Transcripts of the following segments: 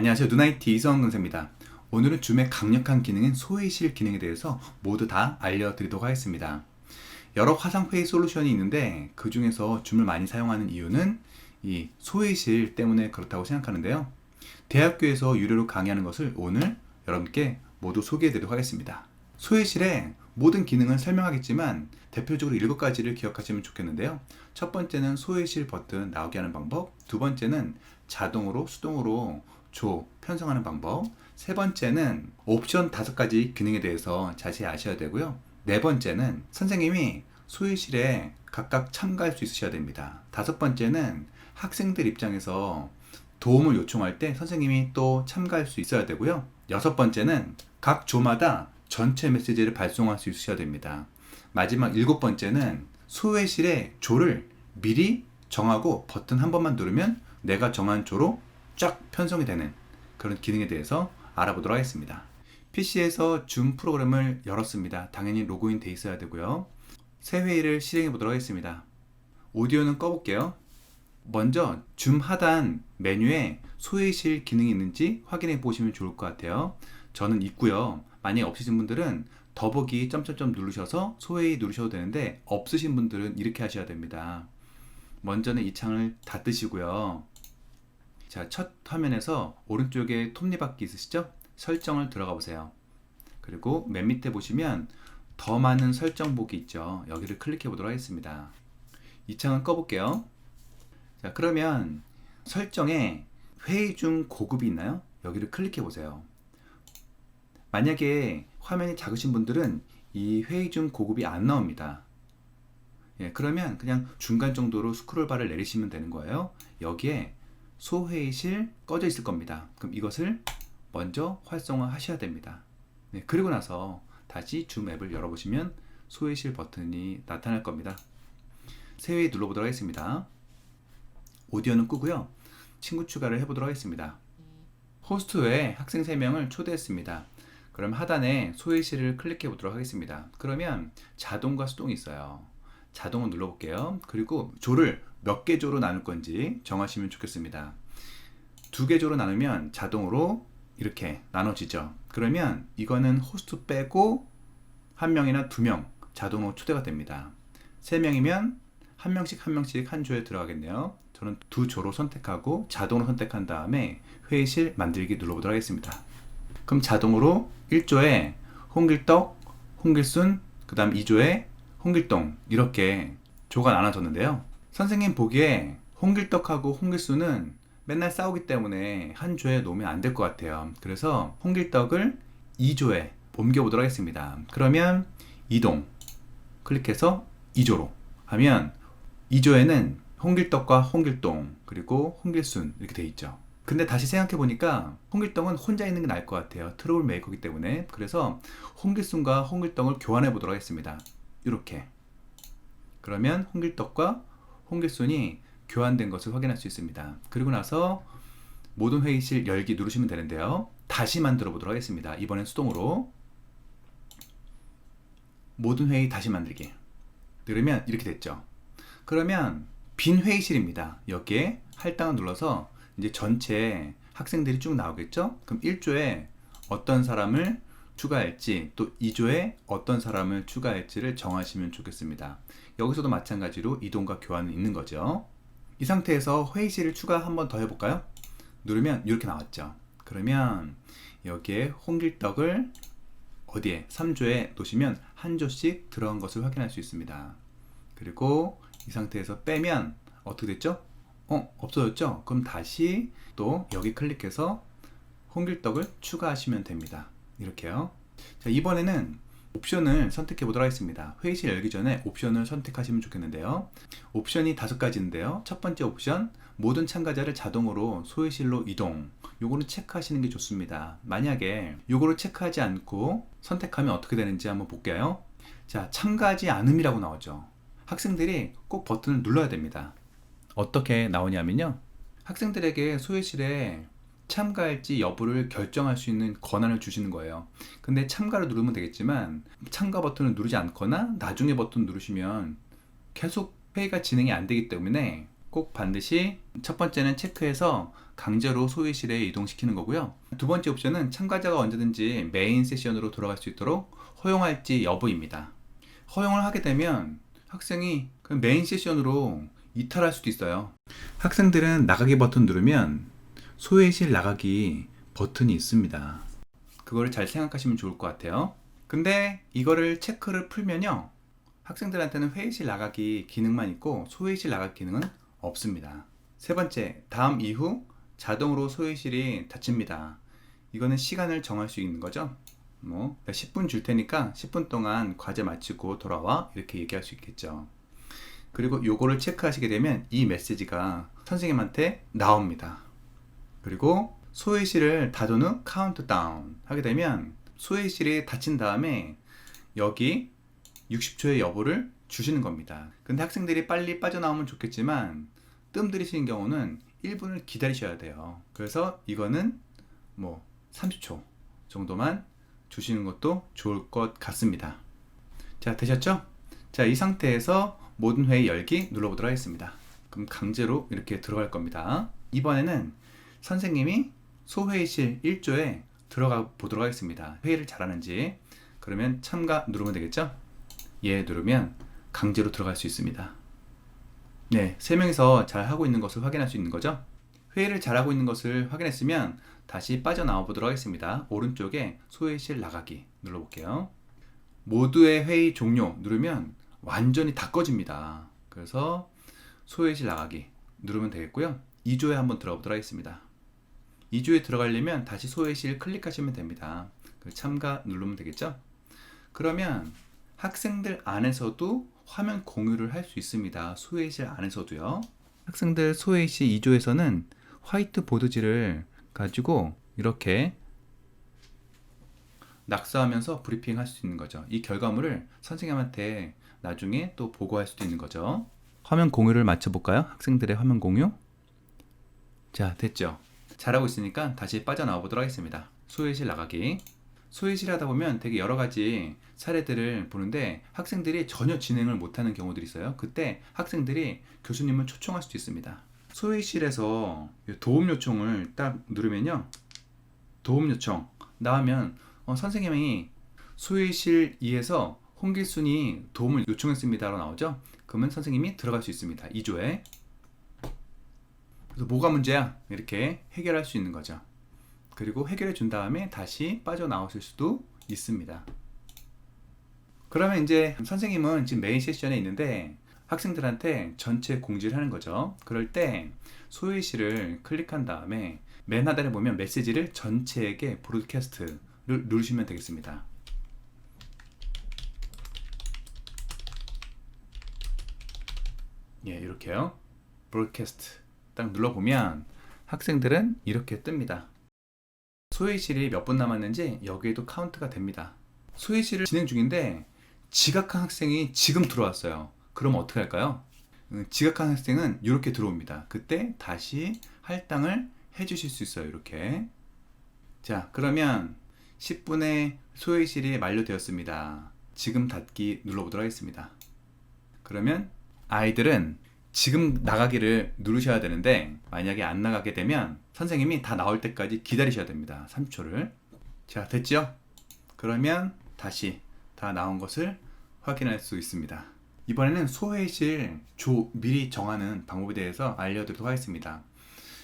안녕하세요. 누나이티 이성원 강사입니다. 오늘은 줌의 강력한 기능인 소회실 기능에 대해서 모두 다 알려드리도록 하겠습니다. 여러 화상회의 솔루션이 있는데 그 중에서 줌을 많이 사용하는 이유는 이 소회실 때문에 그렇다고 생각하는데요. 대학교에서 유료로 강의하는 것을 오늘 여러분께 모두 소개해드리도록 하겠습니다. 소회실의 모든 기능은 설명하겠지만 대표적으로 7가지를 기억하시면 좋겠는데요. 첫 번째는 소회실 버튼 나오게 하는 방법, 두 번째는 자동으로 수동으로 조 편성하는 방법, 세 번째는 옵션 다섯 가지 기능에 대해서 자세히 아셔야 되고요. 네 번째는 선생님이 소회실에 각각 참가할 수 있으셔야 됩니다. 다섯 번째는 학생들 입장에서 도움을 요청할 때 선생님이 또 참가할 수 있어야 되고요. 여섯 번째는 각 조마다 전체 메시지를 발송할 수 있으셔야 됩니다. 마지막 일곱 번째는 소외실의 조를 미리 정하고 버튼 한 번만 누르면 내가 정한 조로 쫙 편성이 되는 그런 기능에 대해서 알아보도록 하겠습니다. PC에서 줌 프로그램을 열었습니다. 당연히 로그인 돼 있어야 되고요. 새 회의를 실행해 보도록 하겠습니다. 오디오는 꺼볼게요. 먼저 줌 하단 메뉴에 소외실 기능이 있는지 확인해 보시면 좋을 것 같아요. 저는 있고요. 만약 없으신 분들은 더보기 점점점 누르셔서 소외 누르셔도 되는데 없으신 분들은 이렇게 하셔야 됩니다. 먼저는 이 창을 닫으시고요. 자, 첫 화면에서 오른쪽에 톱니바퀴 있으시죠? 설정을 들어가 보세요. 그리고 맨 밑에 보시면 더 많은 설정 보기 있죠. 여기를 클릭해 보도록 하겠습니다. 이 창을 꺼볼게요. 자, 그러면 설정에 회의 중 고급이 있나요? 여기를 클릭해 보세요. 만약에 화면이 작으신 분들은 이 회의 중 고급이 안 나옵니다. 예, 그러면 그냥 중간 정도로 스크롤바를 내리시면 되는 거예요. 여기에 소회의실 꺼져 있을 겁니다. 그럼 이것을 먼저 활성화 하셔야 됩니다. 네, 그리고 나서 다시 줌 앱을 열어보시면 소회의실 버튼이 나타날 겁니다. 새 회의 눌러보도록 하겠습니다. 오디오는 끄고요. 친구 추가를 해보도록 하겠습니다. 호스트에 학생 3명을 초대했습니다. 그럼 하단에 소외실을 클릭해 보도록 하겠습니다. 그러면 자동과 수동이 있어요. 자동을 눌러볼게요. 그리고 조를 몇 개 조로 나눌 건지 정하시면 좋겠습니다. 두 개 조로 나누면 자동으로 이렇게 나눠지죠. 그러면 이거는 호스트 빼고 한 명이나 두 명 자동으로 초대가 됩니다. 세 명이면 한 명씩 한 명씩 한 조에 들어가겠네요. 저는 두 조로 선택하고 자동으로 선택한 다음에 회의실 만들기 눌러보도록 하겠습니다. 그럼 자동으로 1조에 홍길떡, 홍길순, 그 다음 2조에 홍길동 이렇게 조가 나눠졌는데요. 선생님 보기에 홍길떡하고 홍길순은 맨날 싸우기 때문에 한 조에 놓으면 안 될 것 같아요. 그래서 홍길떡을 2조에 옮겨보도록 하겠습니다. 그러면 이동 클릭해서 2조로 하면 2조에는 홍길떡과 홍길동 그리고 홍길순 이렇게 돼 있죠. 근데 다시 생각해 보니까 홍길동은 혼자 있는 게 나을 것 같아요. 트러블 메이커기 때문에. 그래서 홍길순과 홍길동을 교환해 보도록 하겠습니다. 이렇게. 그러면 홍길덕과 홍길순이 교환된 것을 확인할 수 있습니다. 그리고 나서 모든 회의실 열기 누르시면 되는데요. 다시 만들어 보도록 하겠습니다. 이번엔 수동으로. 모든 회의 다시 만들기. 누르면 이렇게 됐죠. 그러면 빈 회의실입니다. 여기에 할당을 눌러서 이제 전체 학생들이 쭉 나오겠죠? 그럼 1조에 어떤 사람을 추가할지 또 2조에 어떤 사람을 추가할지를 정하시면 좋겠습니다. 여기서도 마찬가지로 이동과 교환은 있는 거죠. 이 상태에서 회의실을 추가 한번 더 해볼까요? 누르면 이렇게 나왔죠. 그러면 여기에 홍길떡을 어디에 3조에 놓으시면 한 조씩 들어간 것을 확인할 수 있습니다. 그리고 이 상태에서 빼면 어떻게 됐죠? 어, 없어졌죠? 그럼 다시 또 여기 클릭해서 홍길떡을 추가하시면 됩니다. 이렇게요. 자, 이번에는 옵션을 선택해 보도록 하겠습니다. 회의실 열기 전에 옵션을 선택하시면 좋겠는데요. 옵션이 다섯 가지인데요. 첫 번째 옵션, 모든 참가자를 자동으로 소회실로 이동. 요거는 체크하시는 게 좋습니다. 만약에 요거를 체크하지 않고 선택하면 어떻게 되는지 한번 볼게요. 자, 참가하지 않음이라고 나오죠. 학생들이 꼭 버튼을 눌러야 됩니다. 어떻게 나오냐면요. 학생들에게 소외실에 참가할지 여부를 결정할 수 있는 권한을 주시는 거예요. 근데 참가를 누르면 되겠지만 참가 버튼을 누르지 않거나 나중에 버튼 누르시면 계속 회의가 진행이 안 되기 때문에 꼭 반드시 첫 번째는 체크해서 강제로 소위실에 이동시키는 거고요. 두 번째 옵션은 참가자가 언제든지 메인 세션으로 돌아갈 수 있도록 허용할지 여부입니다. 허용을 하게 되면 학생이 그 메인 세션으로 이탈할 수도 있어요. 학생들은 나가기 버튼 누르면 소외실 나가기 버튼이 있습니다. 그거를 잘 생각하시면 좋을 것 같아요. 근데 이거를 체크를 풀면요. 학생들한테는 회의실 나가기 기능만 있고 소외실 나가기 기능은 없습니다. 세 번째, 다음 이후 자동으로 소외실이 닫힙니다. 이거는 시간을 정할 수 있는 거죠. 뭐 10분 줄 테니까 10분 동안 과제 마치고 돌아와 이렇게 얘기할 수 있겠죠. 그리고 요거를 체크하시게 되면 이 메시지가 선생님한테 나옵니다. 그리고 소외실을 닫은 후 카운트다운 하게 되면 소외실이 닫힌 다음에 여기 60초의 여부를 주시는 겁니다. 근데 학생들이 빨리 빠져나오면 좋겠지만 뜸 들이시는 경우는 1분을 기다리셔야 돼요. 그래서 이거는 뭐 30초 정도만 주시는 것도 좋을 것 같습니다. 자, 되셨죠? 자, 이 상태에서 모든 회의 열기 눌러보도록 하겠습니다. 그럼 강제로 이렇게 들어갈 겁니다. 이번에는 선생님이 소회의실 1조에 들어가 보도록 하겠습니다. 회의를 잘하는지. 그러면 참가 누르면 되겠죠? 예 누르면 강제로 들어갈 수 있습니다. 네, 세 명이서 잘 하고 있는 것을 확인할 수 있는 거죠. 회의를 잘하고 있는 것을 확인했으면 다시 빠져나와 보도록 하겠습니다. 오른쪽에 소회실 나가기 눌러볼게요. 모두의 회의 종료 누르면 완전히 다 꺼집니다. 그래서 소회실 나가기 누르면 되겠고요. 2조에 한번 들어보도록 하겠습니다. 2조에 들어가려면 다시 소회실 클릭하시면 됩니다. 그 참가 누르면 되겠죠? 그러면 학생들 안에서도 화면 공유를 할 수 있습니다. 소회실 안에서도요. 학생들 소회실 2조에서는 화이트 보드지를 가지고 이렇게 낙서하면서 브리핑 할 수 있는 거죠. 이 결과물을 선생님한테 나중에 또 보고할 수도 있는 거죠. 화면 공유를 맞춰볼까요? 학생들의 화면 공유. 자, 됐죠? 잘하고 있으니까 다시 빠져나와 보도록 하겠습니다. 소외실 나가기. 소외실 하다 보면 되게 여러 가지 사례들을 보는데 학생들이 전혀 진행을 못하는 경우들이 있어요. 그때 학생들이 교수님을 초청할 수도 있습니다. 소외실에서 도움 요청을 딱 누르면요. 도움 요청 나오면 어, 선생님이 소외실 2에서 홍길순이 도움을 요청했습니다로 나오죠. 그러면 선생님이 들어갈 수 있습니다. 2조에. 그래서 뭐가 문제야? 이렇게 해결할 수 있는 거죠. 그리고 해결해 준 다음에 다시 빠져나오실 수도 있습니다. 그러면 이제 선생님은 지금 메인 세션에 있는데 학생들한테 전체 공지를 하는 거죠. 그럴 때 소외시를 클릭한 다음에 맨 하단에 보면 메시지를 전체에게 브로드캐스트를 누르시면 되겠습니다. 예, 이렇게요. 브로드캐스트 딱 눌러보면 학생들은 이렇게 뜹니다. 소외실이 몇 분 남았는지 여기에도 카운트가 됩니다. 소외실을 진행 중인데 지각한 학생이 지금 들어왔어요. 그럼 어떻게 할까요? 음, 지각한 학생은 이렇게 들어옵니다. 그때 다시 할당을 해주실 수 있어요. 이렇게. 자, 그러면 10분의 소외실이 만료되었습니다. 지금 닫기 눌러보도록 하겠습니다. 그러면 아이들은 지금 나가기를 누르셔야 되는데 만약에 안 나가게 되면 선생님이 다 나올 때까지 기다리셔야 됩니다. 3초를. 자, 됐죠? 그러면 다시 다 나온 것을 확인할 수 있습니다. 이번에는 소회실 조 미리 정하는 방법에 대해서 알려드리도록 하겠습니다.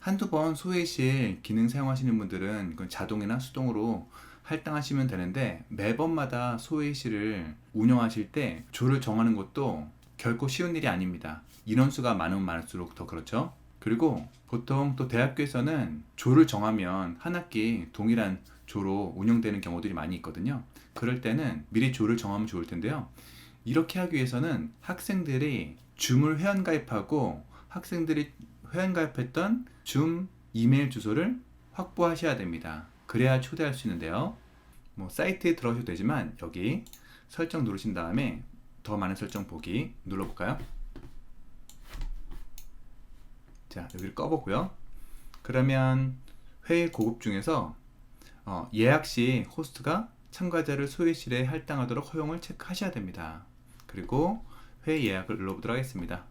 한두 번 소회실 기능 사용하시는 분들은 이건 자동이나 수동으로 할당하시면 되는데 매번마다 소회실을 운영하실 때 조를 정하는 것도 결코 쉬운 일이 아닙니다. 인원수가 많으면 많을수록 더 그렇죠. 그리고 보통 또 대학교에서는 조를 정하면 한 학기 동일한 조로 운영되는 경우들이 많이 있거든요. 그럴 때는 미리 조를 정하면 좋을 텐데요. 이렇게 하기 위해서는 학생들이 줌을 회원가입하고 학생들이 회원가입했던 줌 이메일 주소를 확보하셔야 됩니다. 그래야 초대할 수 있는데요. 뭐 사이트에 들어오셔도 되지만 여기 설정 누르신 다음에 더 많은 설정 보기 눌러볼까요? 자 여기를 꺼보고요. 그러면 회의 고급 중에서 어, 예약 시 호스트가 참가자를 소외실에 할당하도록 허용을 체크하셔야 됩니다. 그리고 회의 예약을 눌러보도록 하겠습니다.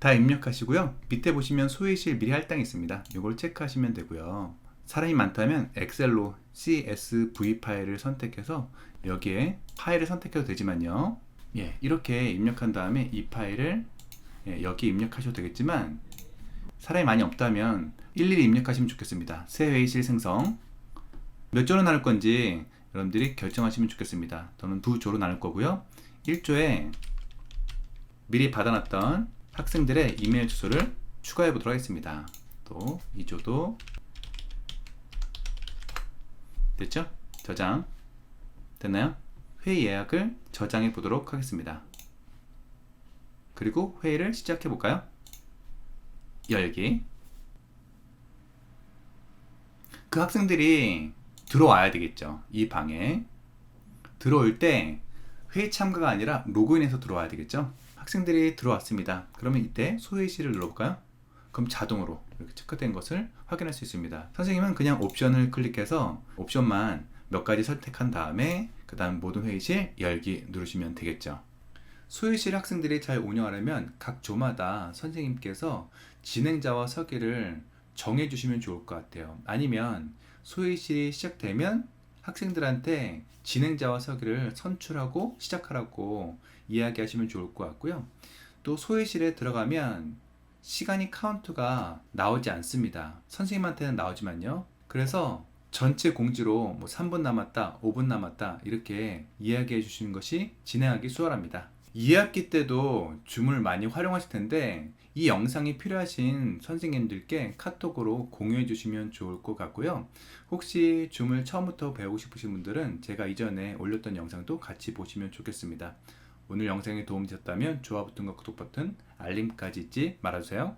다 입력하시고요. 밑에 보시면 소위실 미리 할당이 있습니다. 이걸 체크하시면 되고요. 사람이 많다면 엑셀로 CSV 파일을 선택해서 여기에 파일을 선택해도 되지만요. 예, 이렇게 입력한 다음에 이 파일을 예, 여기 입력하셔도 되겠지만 사람이 많이 없다면 일일이 입력하시면 좋겠습니다. 새 회의실 생성 몇 조로 나눌 건지 여러분들이 결정하시면 좋겠습니다. 저는 두 조로 나눌 거고요. 1조에 미리 받아놨던 학생들의 이메일 주소를 추가해 보도록 하겠습니다. 또 2조도 됐죠? 저장 됐나요? 회의 예약을 저장해 보도록 하겠습니다. 그리고 회의를 시작해 볼까요? 열기 그 학생들이 들어와야 되겠죠. 이 방에 들어올 때 회의 참가가 아니라 로그인해서 들어와야 되겠죠. 학생들이 들어왔습니다. 그러면 이때 소회실을 눌러볼까요? 그럼 자동으로 이렇게 체크된 것을 확인할 수 있습니다. 선생님은 그냥 옵션을 클릭해서 옵션만 몇 가지 선택한 다음에 그 다음 모든 회의실 열기 누르시면 되겠죠. 소위실 학생들이 잘 운영하려면 각 조마다 선생님께서 진행자와 서기를 정해 주시면 좋을 것 같아요. 아니면 소위실이 시작되면 학생들한테 진행자와 서기를 선출하고 시작하라고 이야기하시면 좋을 것 같고요. 또 소위실에 들어가면 시간이 카운트가 나오지 않습니다. 선생님한테는 나오지만요. 그래서 전체 공지로 뭐 3분 남았다, 5분 남았다 이렇게 이야기해 주시는 것이 진행하기 수월합니다. 2학기 때도 줌을 많이 활용하실 텐데 이 영상이 필요하신 선생님들께 카톡으로 공유해 주시면 좋을 것 같고요. 혹시 줌을 처음부터 배우고 싶으신 분들은 제가 이전에 올렸던 영상도 같이 보시면 좋겠습니다. 오늘 영상이 도움이 되셨다면 좋아 버튼과 구독 버튼, 알림까지 잊지 말아주세요.